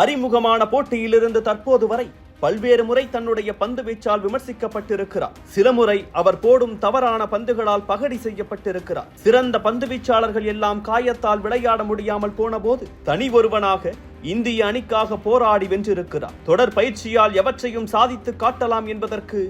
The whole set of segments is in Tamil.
அறிமுகமான போட்டியிலிருந்து தற்போது வரை பல்வேறு முறை தன்னுடைய பந்து வீச்சால் விமர்சிக்கப்பட்டிருக்கிறார். சில முறை அவர் போடும் தவறான பந்துகளால் பகடி செய்யப்பட்டிருக்கிறார். சிறந்த பந்து வீச்சாளர்கள் எல்லாம் காயத்தால் விளையாட முடியாமல் போனபோது தனி ஒருவனாக இந்திய அணிக்காக போராடி வென்றிருக்கிறார். தொடர் பயிற்சியால் எவற்றையும் சாதித்து காட்டலாம் என்பதற்கு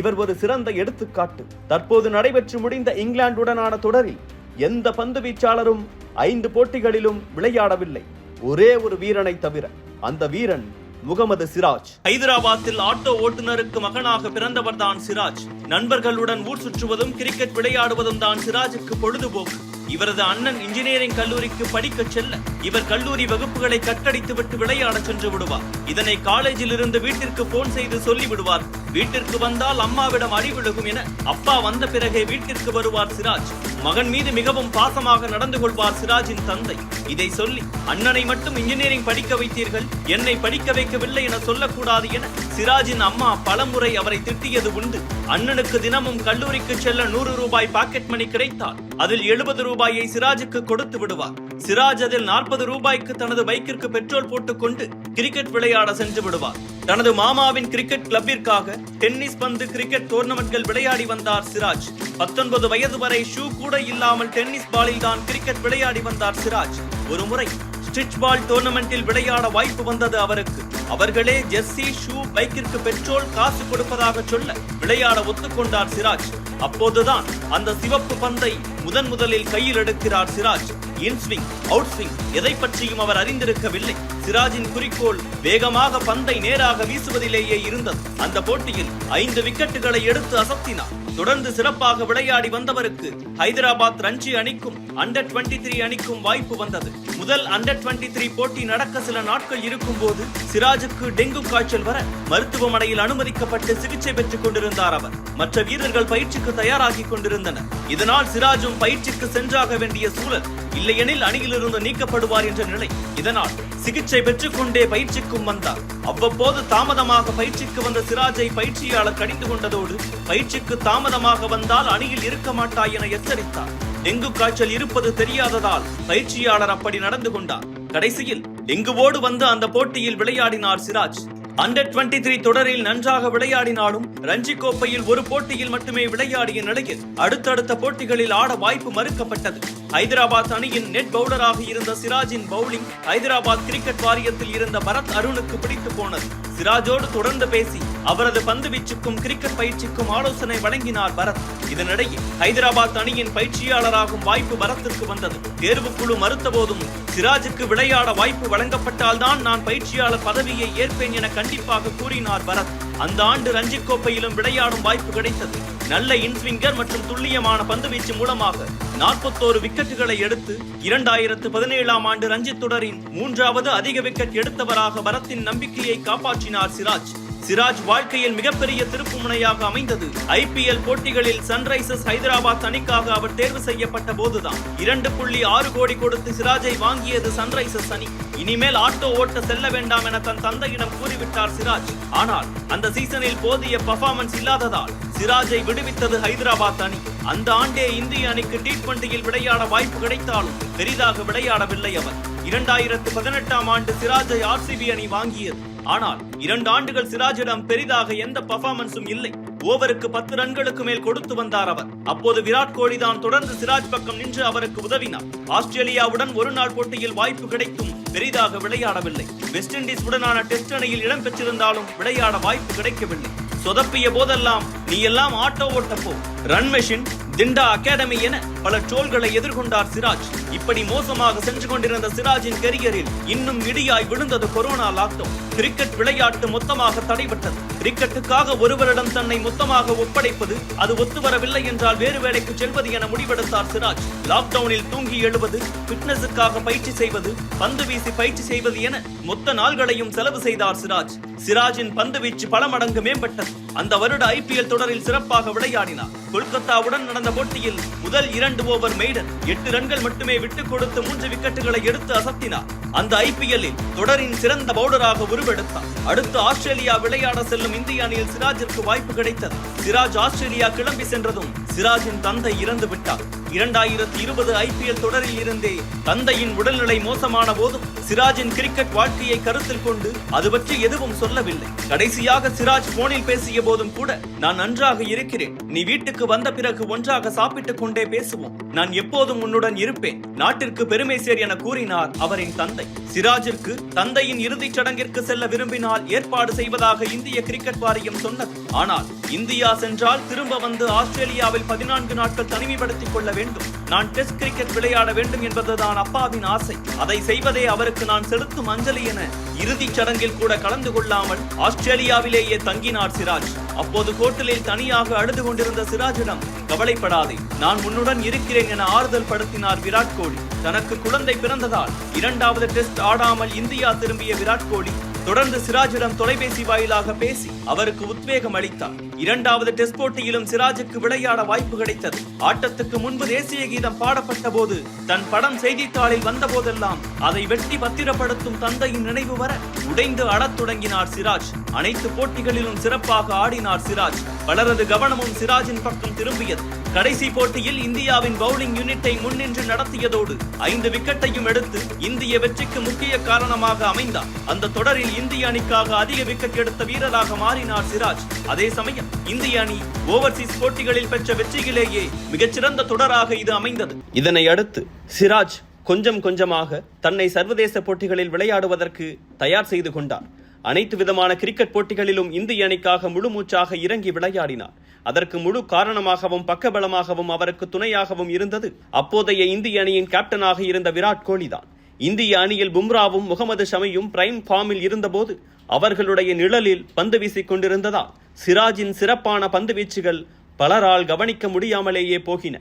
இவர் ஒரு சிறந்த எடுத்துக்காட்டு. தற்போது நடைபெற்று முடிந்த இங்கிலாந்துடனான தொடரில் எந்த பந்து வீச்சாளரும் ஐந்து போட்டிகளிலும் விளையாடவில்லை. ஒரே ஒரு வீரனை தவிர அந்த வீரன் முகமது சிராஜ். ஹைதராபாத்தில் ஆட்டோ ஓட்டுநருக்கு மகனாக பிறந்தவர் தான் சிராஜ். நண்பர்களுடன் ஊர் சுற்றுவதும் கிரிக்கெட் விளையாடுவதும் தான் சிராஜுக்கு பொழுதுபோக்கு. இவரது அண்ணன் இன்ஜினியரிங் கல்லூரிக்கு படிக்க செல்ல இவர் கல்லூரி வகுப்புகளை கட்டடித்து விட்டு விளையாட சென்று விடுவார். இதனை காலேஜில் இருந்து வீட்டிற்கு போன் செய்து சொல்லி விடுவார் வீட்டிற்கு வந்தால் அம்மாவிடம் அழிவிழுகும் என அப்பா வந்த பிறகே வீட்டிற்கு வருவார் சிராஜ். மகன் மீது மிகவும் பாசமாக நடந்து கொள்வார் சிராஜின் தந்தை. இதை சொல்லி அண்ணனை மட்டும் இன்ஜினியரிங் படிக்க வைத்தீர்கள் என்னை படிக்க வைக்கவில்லை என சொல்லக்கூடாது என சிராஜின் அம்மா பலமுறை அவரை திட்டியது உண்டு. அண்ணனுக்கு தினமும் கல்லூரிக்கு செல்ல நூறு ரூபாய் பாக்கெட் மணி கிடைத்தால் அதில் எழுபது ரூபாயை சிராஜுக்கு கொடுத்து விடுவார். சிராஜ் அதில் நாற்பது ரூபாய்க்கு தனது பைக்கிற்கு பெட்ரோல் போட்டுக் கொண்டு கிரிக்கெட் விளையாட சென்று விடுவார். தனது மாமாவின் கிரிக்கெட் கிளப்பிற்காக டென்னிஸ் பந்து கிரிக்கெட் டோர்னமெண்ட்கள் விளையாடி வந்தார் சிராஜ். பத்தொன்பது வயது வரை ஷூ கூட இல்லாமல் டென்னிஸ் பாலில் தான் கிரிக்கெட் விளையாடி வந்தார் சிராஜ். ஒரு முறை ஸ்டிச் பால் டோர்னமெண்டில் விளையாட வாய்ப்பு வந்தது அவருக்கு. அவர்களே ஜெர்சி ஷூ பைக்கிற்கு பெட்ரோல் காசு கொடுப்பதாக சொல்ல விளையாட ஒத்துக்கொண்டார் சிராஜ். அப்போதுதான் அந்த சிவப்பு பந்தை முதன் முதலில் கையில் எடுக்கிறார் சிராஜ். இன்ஸ்விங் அவுட் ஸ்விங் எதை பற்றியும் அவர் அறிந்திருக்கவில்லை. சிராஜின் குறிக்கோள் வேகமாக பந்தை நேராக வீசுவதிலேயே இருந்தது. அந்த போட்டியில் ஐந்து விக்கெட்டுகளை எடுத்து அசத்தினார். தொடர்ந்து சிறப்பாக விளையாடி வந்தவருக்கு ஹைதராபாத் ரஞ்சி அணிக்கும் அண்டர் 23 த்ரீ அணிக்கும் வாய்ப்பு வந்தது. முதல் அண்டர் 23 த்ரீ போட்டி நடக்க சில நாட்கள் இருக்கும் போது சிராஜுக்கு டெங்கு காய்ச்சல் வர மருத்துவமனையில் அனுமதிக்கப்பட்டு சிகிச்சை பெற்றுக் கொண்டிருந்தார் அவர். மற்ற வீரர்கள் பயிற்சிக்கு தயாராகி கொண்டிருந்தனர். இதனால் சிராஜும் பயிற்சிக்கு சென்றாக வேண்டிய சூழல் இல்லையெனில் அணியிலிருந்து நீக்கப்படுவார் என்ற நிலை. இதனால் சிகிச்சை பெற்றுக் கொண்டே பயிற்சிக்கும் வந்தார். அவ்வப்போது தாமதமாக பயிற்சிக்கு வந்த சிராஜை பயிற்சியாளர் கடிந்து கொண்டதோடு பயிற்சிக்கு தாமதமாக வந்தால் அணியில் இருக்க மாட்டாய் என எச்சரித்தார். டெங்கு காய்ச்சல் இருப்பது தெரியாததால் பயிற்சியாளர் அப்படி நடந்து கொண்டார். கடைசியில் டெங்குவோடு வந்து அந்த போட்டியில் விளையாடினார் சிராஜ். அண்டர் 23 த்ரீ தொடரில் நன்றாக விளையாடினாலும் ரஞ்சி கோப்பையில் ஒரு போட்டியில் மட்டுமே விளையாடிய நிலையில் அடுத்தடுத்த போட்டிகளில் ஆட வாய்ப்பு மறுக்கப்பட்டது. ஹைதராபாத் அணியின் நெட் பவுலராக இருந்த சிராஜின் பவுலிங் ஹைதராபாத் கிரிக்கெட் வாரியத்தில் இருந்த பரத் அருணுக்கு பிடித்து போனது. சிராஜோடு தொடர்ந்து பேசி அவரது பந்து வீச்சுக்கும் கிரிக்கெட் பயிற்சிக்கும் ஆலோசனை வழங்கினார் பரத். இதனிடையே ஹைதராபாத் அணியின் பயிற்சியாளராகும் வாய்ப்பு பரத்திற்கு வந்தது. தேர்வுக்குழு மறுத்த போதும் சிராஜுக்கு விளையாட வாய்ப்பு வழங்கப்பட்டால்தான் நான் பயிற்சியாளர் பதவியை ஏற்பேன் என கண்டிப்பாக கூறினார் பரத். அந்த ஆண்டு ரஞ்சிக் கோப்பையிலும் விளையாடும் வாய்ப்பு கிடைத்தது. நல்ல இன்ஸ்விங்கர் மற்றும் துல்லியமான பந்துவீச்சு மூலமாக நாற்பத்தோரு விக்கெட்டுகளை எடுத்து இரண்டாயிரத்து பதினேழாம் ஆண்டு ரஞ்சித் தொடரின் மூன்றாவது அதிக விக்கெட் எடுத்தவராக பரத்தின் நம்பிக்கையை காப்பாற்றினார் சிராஜ். சிராஜ் வாழ்க்கையில் மிகப்பெரிய திருப்புமுனையாக அமைந்தது. ஐபிஎல் போட்டிகளில் சன்ரைசர்ஸ் ஹைதராபாத் அணிக்காக அவர் தேர்வு செய்யப்பட்ட போதுதான். இரண்டு புள்ளி ஆறு கோடி கொடுத்து சிராஜை வாங்கியது சன்ரைசர்ஸ் அணி. இனிமேல் ஆட்டோ ஓட்ட செல்ல வேண்டாம் என தன் தந்தையிடம் கூறிவிட்டார் சிராஜ். ஆனால் அந்த சீசனில் போதிய பர்ஃபார்மன்ஸ் இல்லாததால் சிராஜை விடுவித்தது ஹைதராபாத் அணி. அந்த ஆண்டே இந்திய அணிக்கு டி டுவெண்டியில் விளையாட வாய்ப்பு கிடைத்தாலும் பெரிதாக விளையாடவில்லை அவர். இரண்டாயிரத்து பதினெட்டாம் ஆண்டு சிராஜை ஆர்சிபி அணி வாங்கியது. ஆனால் இரண்டு ஆண்டுகள் சிராஜிடம் பெரிதாக எந்த பர்ஃபார்மன்ஸும் இல்லை. ஓவருக்கு பத்து ரன்களுக்கு மேல் கொடுத்து வந்தார் அவர். அப்போது விராட் கோலி தான் தொடர்ந்து சிராஜ் பக்கம் நின்று அவருக்கு உதவினார். ஆஸ்திரேலியாவுடன் ஒரு நாள் போட்டியில் வாய்ப்பு கிடைத்தும் பெரிதாக விளையாடவில்லை. வெஸ்ட் இண்டீஸ் உடனான டெஸ்ட் அணியில் இடம் பெற்றிருந்தாலும் விளையாட வாய்ப்பு கிடைக்கவில்லை. சொதப்பிய போதெல்லாம் நீ எல்லாம் ஆட்டோ ஓட்டப்போ ரன் மெஷின் திண்டா அகாடமி என பல ட்ரோல்களை எதிர்கொண்டார் சிராஜ். இப்படி மோசமாக சென்று கொண்டிருந்த சிராஜின் கெரியரில் இன்னும் இடியாய் விழுந்தது கொரோனா லாக்டவுன் கிரிக்கெட் விளையாட்டு மொத்தமாக தடைபட்டது. கிரிக்கெட்டுக்காக ஒருவரிடம் தன்னை மொத்தமாக ஒப்படைப்பது அது ஒத்துவரவில்லை என்றால் வேறு வேலைக்கு செல்வது என முடிவெடுத்தார் சிராஜ். லாக்டவுனில் தூங்கி எழுவது பிட்னஸுக்காக பயிற்சி செய்வது பந்து வீசி பயிற்சி செய்வது என மொத்த நாள்களையும் செலவு செய்தார் சிராஜ். சிராஜின் பந்து வீச்சு பல மடங்கு மேம்பட்டது. அந்த வருட ஐபிஎல் தொடரில் சிறப்பாக விளையாடினார். கொல்கத்தாவுடன் நடந்த போட்டியில் முதல் இரண்டு ஓவர் மெய்டன் எட்டு ரன்கள் மட்டுமே விட்டுக் கொடுத்து மூன்று விக்கெட்டுகளை எடுத்து அசத்தினார். அந்த ஐபிஎல்லில் தொடரின் சிறந்த பவுலராக உருவெடுத்தார். அடுத்து ஆஸ்திரேலியா விளையாட செல்லும் இந்திய அணியில் சிராஜிற்கு வாய்ப்பு கிடைத்தது. சிராஜ் ஆஸ்திரேலியா கிளம்பி சென்றதும் சிராஜின் தந்தை இறந்து விட்டார். இரண்டாயிரத்தி இருபது ஐபிஎல் தொடரில் இருந்தே தந்தையின் உடல்நிலை மோசமான போதும் சிராஜின் கிரிக்கெட் வாழ்க்கையை கருத்தில் கொண்டு அது பற்றி எதுவும் சொல்லவில்லை. கடைசியாக சிராஜ் போனில் பேசிய போதும் கூட நான் நன்றாக இருக்கிறேன். நீ வீட்டுக்கு வந்த பிறகு ஒன்றாக சாப்பிட்டுக் கொண்டே பேசுவோம். நான் எப்போதும் உன்னுடன் இருப்பேன். நாட்டிற்கு பெருமை சேர் என கூறினார் அவரின் தந்தை. சிராஜிற்கு தந்தையின் இறுதிச் சடங்கிற்கு செல்ல விரும்பினால் ஏற்பாடு செய்வதாக இந்திய கிரிக்கெட் வாரியம் சொன்னது. ஆனால் இந்தியா சென்றால் திரும்ப வந்து ஆஸ்திரேலியாவில் பதினான்கு நாட்கள் தனிமைப்படுத்திக் கொள்ள வேண்டும். நான் டெஸ்ட் கிரிக்கெட் விளையாட வேண்டும் என்பதுதான் அப்பாவின் ஆசை. அதை செய்வதே அவருக்கு நான் செலுத்தும் அஞ்சலி என இறுதிச் சடங்கில் கூட கலந்து கொள்ளாமல் ஆஸ்திரேலியாவிலேயே தங்கினார் சிராஜ். அப்போது ஹோட்டலில் தனியாக அழுது கொண்டிருந்த சிராஜிடம் கவலைப்படாதே நான் உன்னுடன் இருக்கிறேன் என ஆறுதல் படுத்தினார் விராட் கோலி. தனக்கு குழந்தை பிறந்ததால் இரண்டாவது டெஸ்ட் ஆடாமல் இந்தியா திரும்பிய விராட் கோலி தொடர்ந்து சிராஜிடம் தொலைபேசி வாயிலாக பேசி அவருக்கு உத்வேகம் அளித்தார். இரண்டாவது டெஸ்ட் போட்டியிலும் சிராஜுக்கு விளையாட வாய்ப்பு கிடைத்தது. ஆட்டத்துக்கு முன்பு தேசிய கீதம் பாடப்பட்ட போது தன் படம் செய்தித்தாளில் வந்த போதெல்லாம் அதை வெட்டி பத்திரப்படுத்தும் தந்தையின் நினைவு வர உடைந்து அழத் தொடங்கினார் சிராஜ். அனைத்து போட்டிகளிலும் சிறப்பாக ஆடினார் சிராஜ். பலரது கவனமும் சிராஜின் பக்கம் திரும்பியது. கடைசி போட்டியில் இந்தியாவின் பவுலிங் யூனிட்டை முன்னின்று நடத்தியதோடு ஐந்து விக்கெட்டையும் எடுத்து இந்திய வெற்றிக்கு முக்கிய காரணமாக அமைந்தார். அந்த தொடரில் இந்திய அணிக்காக அதிக விக்கெட் எடுத்த வீரராக மாறினார் சிராஜ். அதே சமயம் இந்திய அணி ஓவர்சீஸ் போட்டிகளில் பெற்ற வெற்றியிலேயே மிகச்சிறந்த தொடராக இது அமைந்தது. இதனை அடுத்து சிராஜ் கொஞ்சம் கொஞ்சமாக தன்னை சர்வதேச போட்டிகளில் விளையாடுவதற்கு தயார் செய்து கொண்டார். அனைத்து விதமான கிரிக்கெட் போட்டிகளிலும் இந்திய அணிக்காக முழுமூச்சாக இறங்கி விளையாடினார். அதற்கு முழு காரணமாகவும் பக்கபலமாகவும் அவருக்கு துணையாகவும் இருந்தது அப்போதைய இந்திய அணியின் கேப்டனாக இருந்த விராட் கோலி தான். இந்திய அணியில் பும்ராவும் முகமது ஷமியும் பிரைம் ஃபார்மில் இருந்தபோது அவர்களுடைய நிழலில் பந்து வீசிக் கொண்டிருந்ததால் சிராஜின் சிறப்பான பந்து வீச்சுகள் பலரால் கவனிக்க முடியாமலேயே போகின.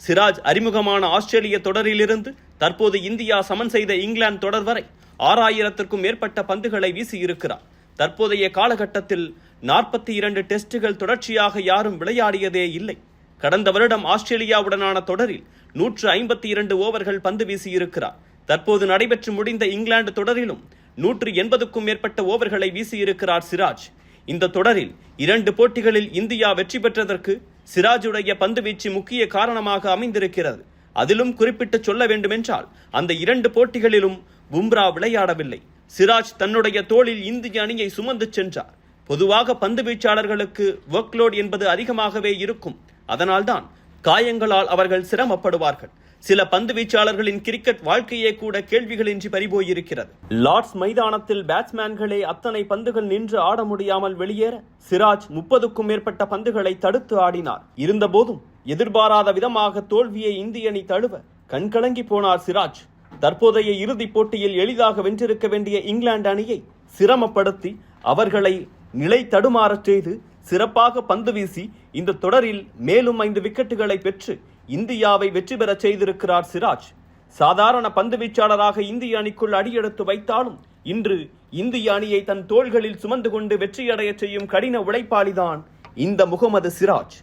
சிராஜ் அறிமுகமான ஆஸ்திரேலிய தொடரிலிருந்து தற்போது இந்தியா சமன் செய்த இங்கிலாந்து தொடர் வரை ஆறாயிரத்திற்கும் மேற்பட்ட பந்துகளை வீசியிருக்கிறார் தற்போதைய காலகட்டத்தில் நாற்பத்தி இரண்டு டெஸ்டுகள் தொடர்ச்சியாக யாரும் விளையாடியதே இல்லை. கடந்த வருடம் ஆஸ்திரேலியாவுடனான தொடரில் நூற்று ஐம்பத்தி இரண்டு ஓவர்கள் பந்து வீசியிருக்கிறார் தற்போது நடைபெற்று முடிந்த இங்கிலாந்து தொடரிலும் நூற்று எண்பதுக்கும் மேற்பட்ட ஓவர்களை வீசியிருக்கிறார் சிராஜ். இந்த தொடரில் இரண்டு போட்டிகளில் இந்தியா வெற்றி பெற்றதற்கு சிராஜுடைய பந்துவீச்சு முக்கிய காரணமாக அமைந்திருக்கிறது. அதிலும் குறிப்பிட்டு சொல்ல வேண்டுமென்றால் அந்த இரண்டு போட்டிகளிலும் பும்ரா விளையாடவில்லை. சிராஜ் தன்னுடைய தோளில் இந்திய அணியை சுமந்து சென்றார். பொதுவாக பந்து வீச்சாளர்களுக்கு ஒர்க்லோட் என்பது அதிகமாகவே இருக்கும். அதனால்தான் காயங்களால் அவர்கள் சிரமப்படுவார்கள். சில பந்து வீச்சாளர்களின் கிரிக்கெட் வாழ்க்கையே கூட கேள்விகளின்றி பறிபோயிருக்கிறது. லார்ட்ஸ் மைதானத்தில் பேட்ஸ்மேன்களே அத்தனை பந்துகள் நின்று ஆட முடியாமல் வெளியேற சிராஜ் முப்பதுக்கும் மேற்பட்ட பந்துகளை தடுத்து ஆடினார். இருந்தபோதும் எதிர்பாராத விதமாக தோல்வியை இந்திய அணி தழுவ கண்கலங்கி போனார் சிராஜ். தற்போதைய இறுதிப் போட்டியில் எளிதாக வென்றிருக்க வேண்டிய இங்கிலாந்து அணியை சிரமப்படுத்தி அவர்களை நிலை தடுமாறச் செய்து சிறப்பாக பந்து வீசி இந்த தொடரில் மேலும் ஐந்து விக்கெட்டுகளை பெற்று இந்தியாவை வெற்றி பெறச் செய்திருக்கிறார் சிராஜ். சாதாரண பந்து வீச்சாளராக இந்திய அணிக்குள் அடியெடுத்து வைத்தாலும் இன்று இந்திய அணியை தன் தோள்களில் சுமந்து கொண்டு வெற்றியடையச் செய்யும் கடின உழைப்பாளிதான் இந்த முகமது சிராஜ்.